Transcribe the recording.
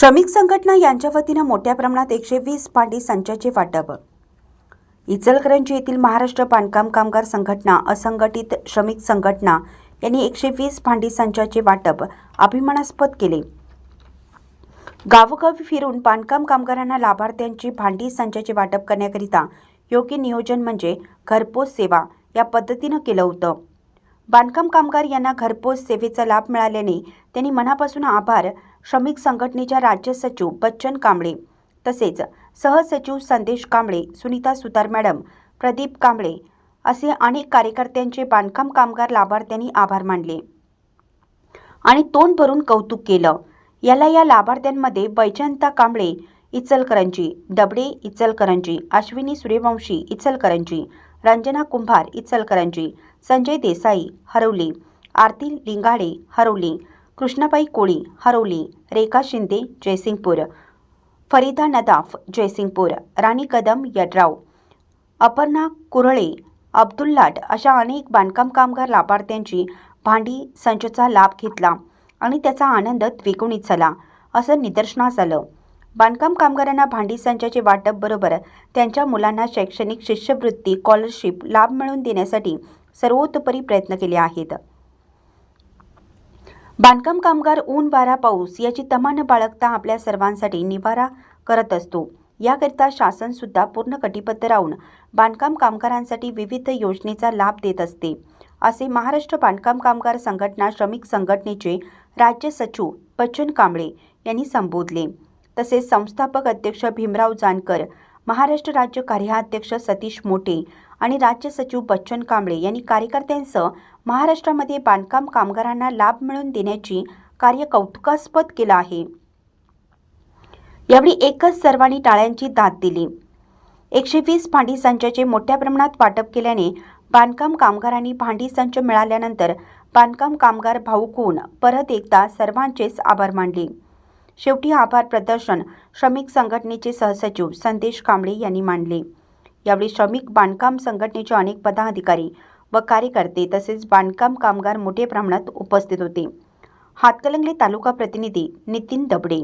श्रमिक संघटना यांच्या वतीनं मोठ्या प्रमाणात एकशे वीस भांडी संचाचे वाटप. इचलकरंजी येथील महाराष्ट्र बांधकाम कामगार संघटना असंघटित श्रमिक संघटना यांनी एकशे वीस भांडी संचाचे वाटप अभिमानास्पद केले. गावोगावी फिरून बांधकाम कामगारांना लाभार्थ्यांची भांडी संचाचे वाटप करण्याकरिता योग्य नियोजन म्हणजे घरपोच सेवा या पद्धतीनं केलं होतं. बांधकाम कामगार यांना घरपोच सेवेचा लाभ मिळाल्याने त्यांनी मनापासून आभार श्रमिक संघटनेच्या राज्य सचिव बच्चन कांबळे तसेच सहसचिव संदेश कांबळे सुनीता सुतार मॅडम प्रदीप कांबळे असे अनेक कार्यकर्त्यांचे बांधकाम कामगार लाभार्थ्यांनी आभार मानले. आणि तोंड भरून कौतुक केलं. याला या लाभार्थ्यांमध्ये वैजयंता कांबळे इचलकरंजी डबडे इचलकरंजी अश्विनी सूर्यवंशी इचलकरंजी रंजना कुंभार इचलकरंजी संजय देसाई हरवली आरती लिंगाडे हरवली कृष्णाबाई कोळी हरवली रेखा शिंदे जयसिंगपूर फरीदा नदाफ जयसिंगपूर राणी कदम यड्राव अपर्णा कुरळे अब्दुल लाट अशा अनेक बांधकाम कामगार लाभार्थ्यांची भांडी संचचा लाभ घेतला आणि त्याचा आनंद द्विगुणित झाला असं निदर्शनास आलं. बांधकाम कामगारांना भांडी संचाचे वाटप बरोबर त्यांच्या मुलांना शैक्षणिक शिष्यवृत्ती स्कॉलरशिप लाभ मिळवून देण्यासाठी सर्वोतोपरी प्रयत्न केले आहेत. बांधकाम कामगार ऊन वारा पाऊस याची तमा न बाळगता आपल्या सर्वांसाठी निवारा करत असतो. याकरिता शासन सुद्धा पूर्ण कटिबद्ध राहून बांधकाम कामगारांसाठी विविध योजनेचा लाभ देत असते. असे महाराष्ट्र बांधकाम कामगार संघटना श्रमिक संघटनेचे राज्य सचिव बच्चन कांबळे यांनी संबोधले. तसेच संस्थापक अध्यक्ष भीमराव जानकर महाराष्ट्र राज्य कार्याध्यक्ष सतीश मोटे आणि राज्य सचिव बच्चन कांबळे यांनी कार्यकर्त्यांसह महाराष्ट्रामध्ये बांधकाम कामगारांना लाभ मिळवून देण्याची कार्य कौतुकास्पद केलं आहे. यावेळी एकच सर्वांनी टाळ्यांची दाद दिली. एकशे वीस भांडी संचाचे मोठ्या प्रमाणात वाटप केल्याने बांधकाम कामगारांनी भांडी संच मिळाल्यानंतर बांधकाम कामगार भाऊक होऊन परत एकदा सर्वांचेच आभार मानले. शेवटी आभार प्रदर्शन श्रमिक संघटनेचे सहसचिव संदेश कांबळे यांनी मांडले यावेळी श्रमिक बांधकाम संघटनेचे अनेक पदाधिकारी व कार्यकर्ते तसेच बांधकाम कामगार मोठ्या प्रमाणात उपस्थित होते. हातकलंगले तालुका प्रतिनिधी नितीन दबडे